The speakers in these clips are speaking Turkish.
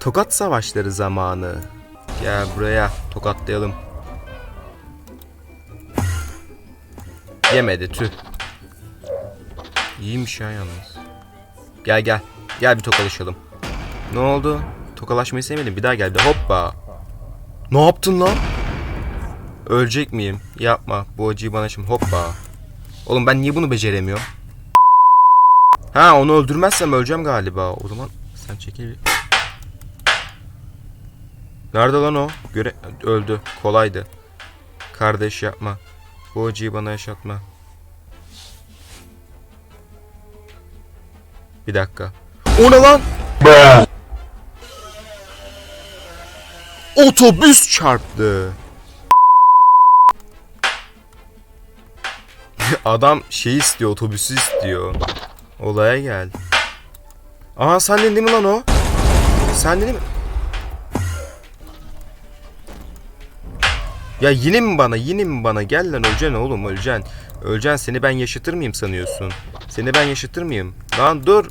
Tokat savaşları zamanı. Gel buraya tokatlayalım. Yemedi tüh. İyiymiş ya yalnız. Gel gel. Gel bir tokalaşalım. Ne oldu? Tokalaşmayı sevmedim. Bir daha gel. Bir hoppa. Ne yaptın lan? Ölecek miyim? Yapma. Bu acıyı bana şimdi hoppa. Oğlum ben niye bunu beceremiyorum? Ha onu öldürmezsem öleceğim galiba. O zaman sen çekil. Nerede lan o? Göre öldü. Kolaydı. Kardeş yapma. Bu acıyı bana yaşatma. Bir dakika. O ne lan? Otobüs çarptı. Adam şey istiyor, otobüsü istiyor. Olaya gel. Aa sen değil mi lan o? Sen değil mi? Ya yine mi bana, yine mi bana? Gel lan öleceksin oğlum, öleceksin. Öleceksin, seni ben yaşatır mıyım sanıyorsun? Seni ben yaşatır mıyım? Lan dur.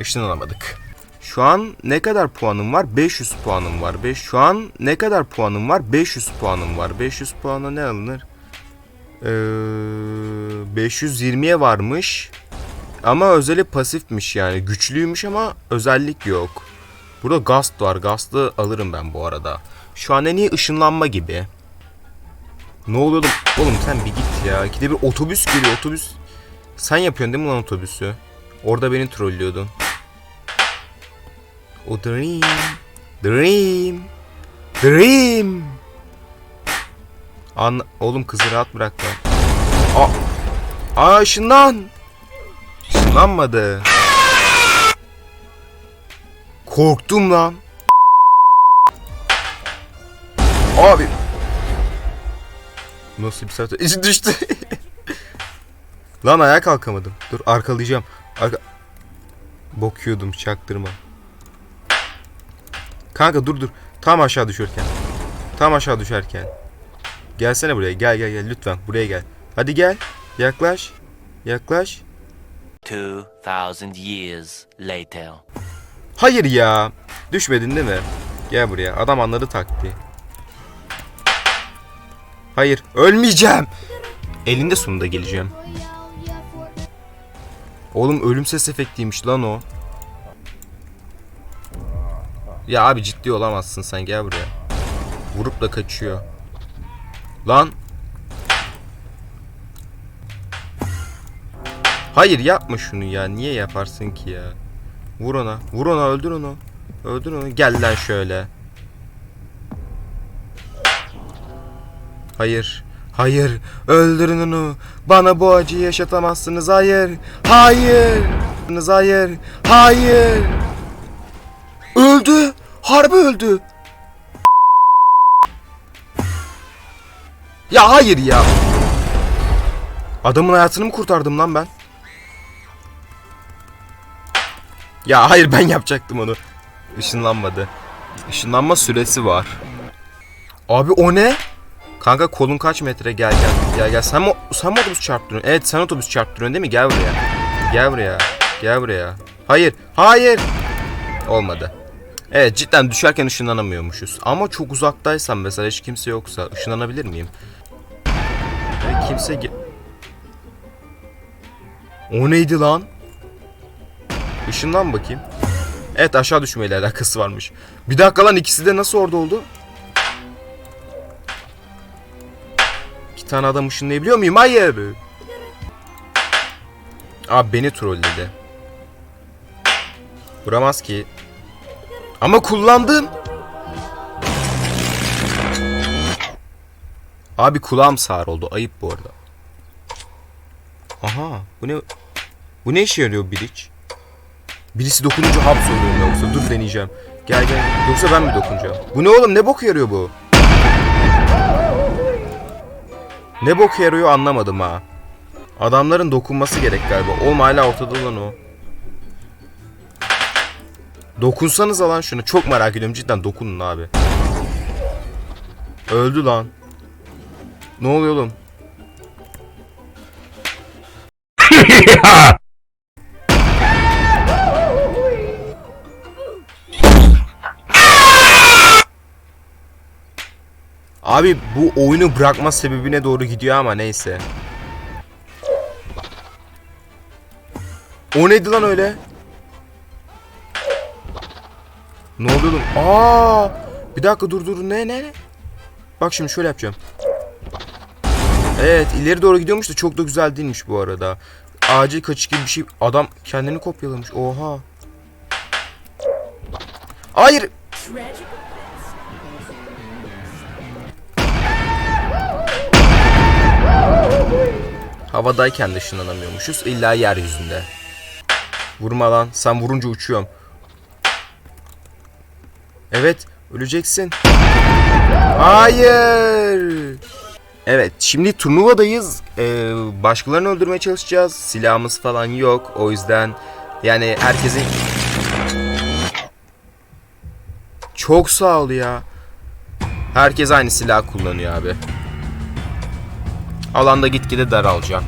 Işınlanamadık. Şu an ne kadar puanım var? 500 puanım var. 5 şu an ne kadar puanım var? 500 puanım var. 500 puana ne alınır? Ee, 520'ye varmış. Ama özeli pasifmiş yani. Güçlüymüş ama özellik yok. Burada gast var. Gast'ı alırım ben bu arada. Şu an en ışınlanma gibi. Ne oluyor oğlum? Oğlum sen bir git ya. İkide bir otobüs geliyor otobüs. Sen yapıyorsun değil mi lan otobüsü? Orada beni trollüyordun. O dream. Dream. Dream. An oğlum kızı rahat bırak lan. Aa, Aa ışınlan. Işınlanmadı. Korktum lan. Abi. Nasıl bir saat? İçi düştü. lan ayağa kalkamadım. Dur arkalayacağım. Arka... Bokuyordum çaktırma. Kanka dur dur. Tam aşağı düşerken. Tam aşağı düşerken. Gelsene buraya. Gel gel gel lütfen. Buraya gel. Hadi gel. Yaklaş. Yaklaş. 2,000 years later. Hayır ya. Düşmedin değil mi? Gel buraya. Adam anladı taktiği. Hayır. Ölmeyeceğim. Elinde sonunda geleceğim. Oğlum ölüm ses efektiymiş lan o. Ya abi ciddi olamazsın sen gel buraya. Vurup da kaçıyor. Lan. Hayır yapma şunu ya. Niye yaparsın ki ya? Vur ona. Vur ona öldür onu. Öldür onu. Gel lan şöyle. Hayır. Hayır. Öldürün onu. Bana bu acıyı yaşatamazsınız. Hayır. Hayır. Hayır. Hayır. Öldü. Harbi öldü. Ya hayır ya. Adamın hayatını mı kurtardım lan ben? Ya hayır ben yapacaktım onu. Işınlanmadı. Işınlanma süresi var. Abi o ne? Kanka kolun kaç metre gel gel. Gel gel sen mi, sen mi otobüs çarptırıyorsun? Evet sen otobüs çarptırıyorsun değil mi? Gel buraya. Gel buraya. Gel buraya. Hayır. Hayır. Olmadı. Evet cidden düşerken ışınlanamıyormuşuz. Ama çok uzaktaysan mesela hiç kimse yoksa ışınlanabilir miyim? Evet, kimse... O neydi lan? Işınlan bakayım. Evet aşağı düşmeyle alakası varmış. Bir dakika lan ikisi de nasıl orada oldu? Tane adam ışınlayabiliyor muyum? Hayır. Abi beni trolledi. Vuramaz ki. Ama kullandım. Abi kulağım sağır oldu. Ayıp bu arada. Aha bu ne? Bu ne işe yarıyor biriç? Birisi dokununca hapsoluyorum yoksa dur deneyeceğim. Gel gel. Yoksa ben mi dokunacağım? Bu ne oğlum ne bok yarıyor bu? Ne bok yarıyor anlamadım ha. Adamların dokunması gerek galiba. Oğlum hala ortada lan o. Dokunsanız lan şunu. Çok merak ediyorum cidden dokunun abi. Öldü lan. Ne oluyor oğlum? Abi bu oyunu bırakma sebebine doğru gidiyor ama neyse. O neydi lan öyle? Ne oldu oğlum? Aa! Bir dakika dur dur ne ne? Bak şimdi şöyle yapacağım. Evet ileri doğru gidiyormuş da çok da güzel değilmiş bu arada. Acil kaçış gibi bir şey. Adam kendini kopyalamış. Oha. Hayır. Havadayken de ışınlanamıyormuşuz. İlla yeryüzünde. Vurma lan. Sen vurunca uçuyorum. Evet. Öleceksin. Hayır. Evet. Şimdi turnuvadayız. Ee, başkalarını öldürmeye çalışacağız. Silahımız falan yok. O yüzden yani herkesin... Çok sağ ol ya. Herkes aynı silah kullanıyor abi. Alanda gitgide daralacak.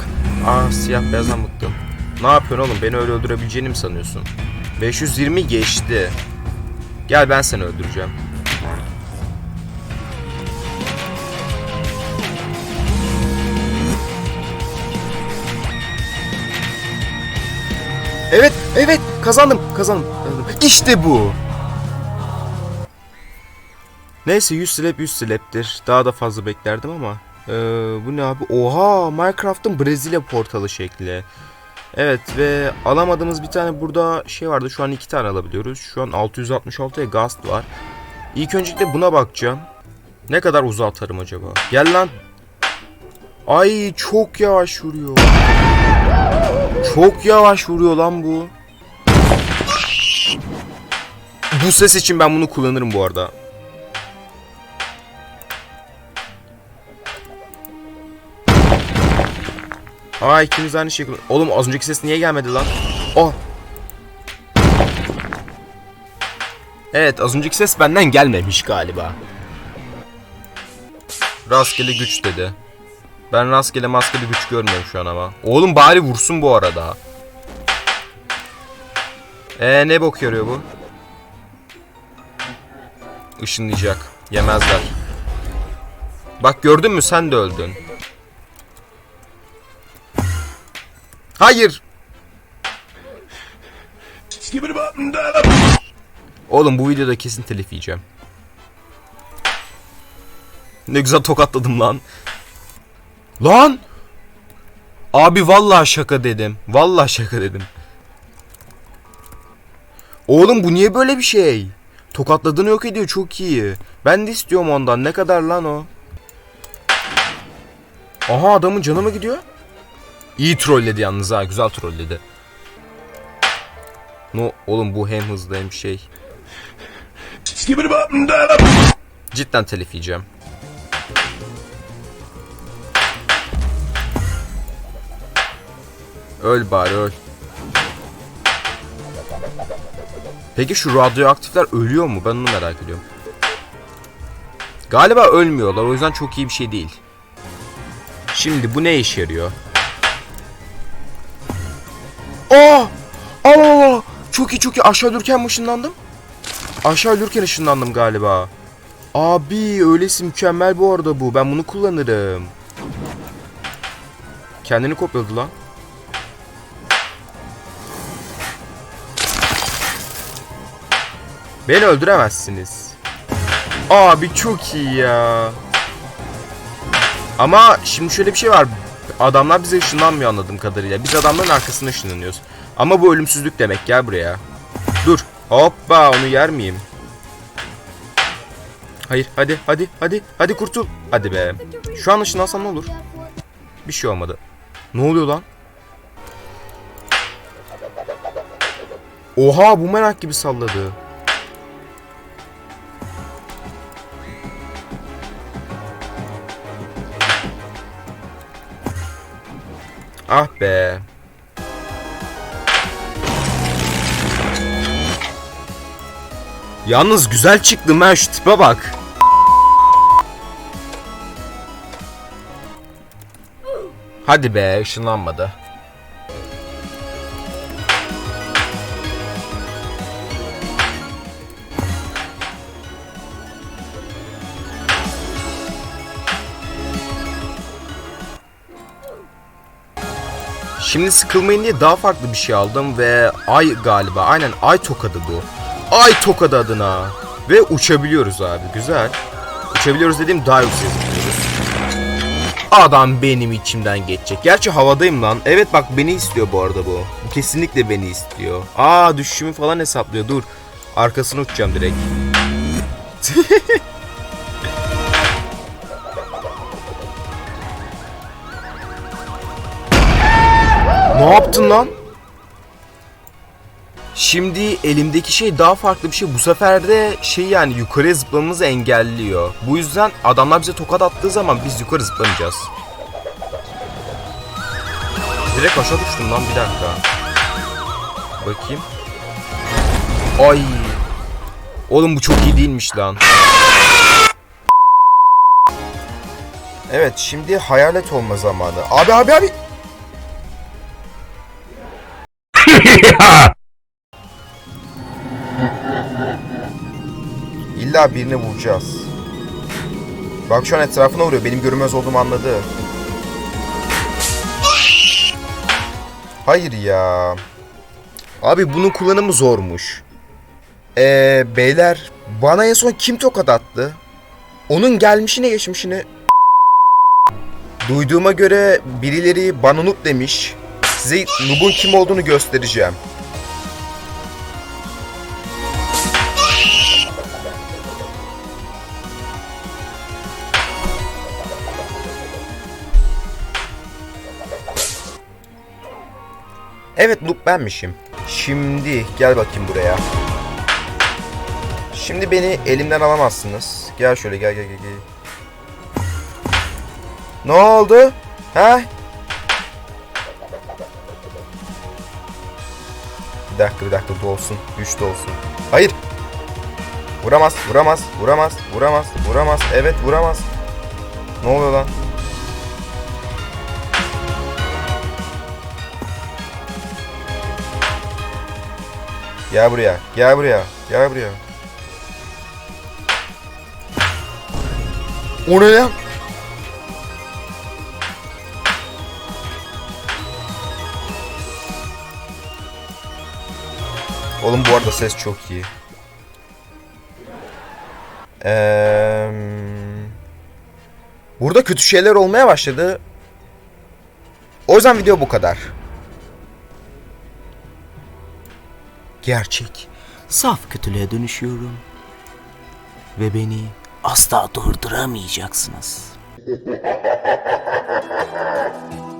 Aa siyah beyazdan bıktım. Ne yapıyorsun oğlum? Beni öyle öldürebileceğini mi sanıyorsun? 520 geçti. Gel ben seni öldüreceğim. Evet, evet. Kazandım, kazandım. İşte bu. Neyse 100 slap 100 slap'tir. Daha da fazla beklerdim ama. Ee, bu ne abi? Oha! Minecraft'ın Brezilya portalı şekli. Evet ve alamadığımız bir tane burada şey vardı. Şu an iki tane alabiliyoruz. Şu an 666'ya Gast var. İlk öncelikle buna bakacağım. Ne kadar uzağa atarım acaba? Gel lan. Ay çok yavaş vuruyor. Çok yavaş vuruyor lan bu. Bu ses için ben bunu kullanırım bu arada. Aa ikimiz aynı şey Oğlum az önceki ses niye gelmedi lan? Oh. Evet az önceki ses benden gelmemiş galiba. Rastgele güç dedi. Ben rastgele maskeli güç görmüyorum şu an ama. Oğlum bari vursun bu arada. Ee ne bok yarıyor bu? Işınlayacak. Yemezler. Bak gördün mü sen de öldün. Hayır. Oğlum bu videoda kesin telif yiyeceğim. Ne güzel tokatladım lan. Lan! Abi vallahi şaka dedim. Vallahi şaka dedim. Oğlum bu niye böyle bir şey? Tokatladığını yok ediyor çok iyi. Ben de istiyorum ondan. Ne kadar lan o? Aha adamın canı mı gidiyor? İyi trolledi yalnız ha. Güzel trolledi. No, oğlum bu hem hızlı hem şey. Cidden telif yiyeceğim. Öl bari öl. Peki şu radyoaktifler ölüyor mu? Ben onu merak ediyorum. Galiba ölmüyorlar. O yüzden çok iyi bir şey değil. Şimdi bu ne işe yarıyor? Aa! Aa! Çok iyi çok iyi. Aşağı ölürken mi ışınlandım? Aşağı ölürken ışınlandım galiba. Abi öylesi mükemmel bu arada bu. Ben bunu kullanırım. Kendini kopyaladı lan. Beni öldüremezsiniz. Abi çok iyi ya. Ama şimdi şöyle bir şey var. Adamlar bize ışınlanmıyor anladığım kadarıyla. Biz adamların arkasına ışınlanıyoruz. Ama bu ölümsüzlük demek. Gel buraya. Dur. Hoppa onu yer miyim? Hayır hadi hadi hadi hadi kurtul. Hadi be. Şu an ışınlansam ne olur? Bir şey olmadı. Ne oluyor lan? Oha bu merak gibi salladı. Ah be. Yalnız güzel çıktım ben şu tipe bak. Hadi be ışınlanmadı. Şimdi sıkılmayın diye daha farklı bir şey aldım ve ay galiba. Aynen ay tokadı bu. Ay tokadı adına. Ve uçabiliyoruz abi. Güzel. Uçabiliyoruz dediğim daha yüksek zıplıyoruz. Adam benim içimden geçecek. Gerçi havadayım lan. Evet bak beni istiyor bu arada bu. Bu kesinlikle beni istiyor. Aa düşüşümü falan hesaplıyor. Dur. Arkasına uçacağım direkt. ne yaptın lan? Şimdi elimdeki şey daha farklı bir şey. Bu sefer de şey yani yukarıya zıplamamızı engelliyor. Bu yüzden adamlar bize tokat attığı zaman biz yukarı zıplamayacağız. Direkt aşağı düştüm lan bir dakika. Bakayım. Ay. Oğlum bu çok iyi değilmiş lan. Evet şimdi hayalet olma zamanı. Abi abi abi. İlla birini vuracağız. Bak şu an etrafına vuruyor. Benim görünmez olduğumu anladı. Hayır ya. Abi bunun kullanımı zormuş. Ee, beyler bana en son kim tokat attı? Onun gelmişine geçmişine. Duyduğuma göre birileri bana noob demiş. Size noob'un kim olduğunu göstereceğim. Benmişim. Şimdi gel bakayım buraya. Şimdi beni elimden alamazsınız. Gel şöyle gel gel gel. gel. Ne oldu? Ha? Bir dakika bir dakika dolsun. Güç dolsun. Hayır. Vuramaz, vuramaz, vuramaz, vuramaz, vuramaz. Evet vuramaz. Ne oluyor lan? Gel buraya, gel buraya, gel buraya. O ne lan? Oğlum bu arada ses çok iyi. Eee, burada kötü şeyler olmaya başladı. O yüzden video bu kadar. Gerçek. Saf kötülüğe dönüşüyorum. Ve beni asla durduramayacaksınız.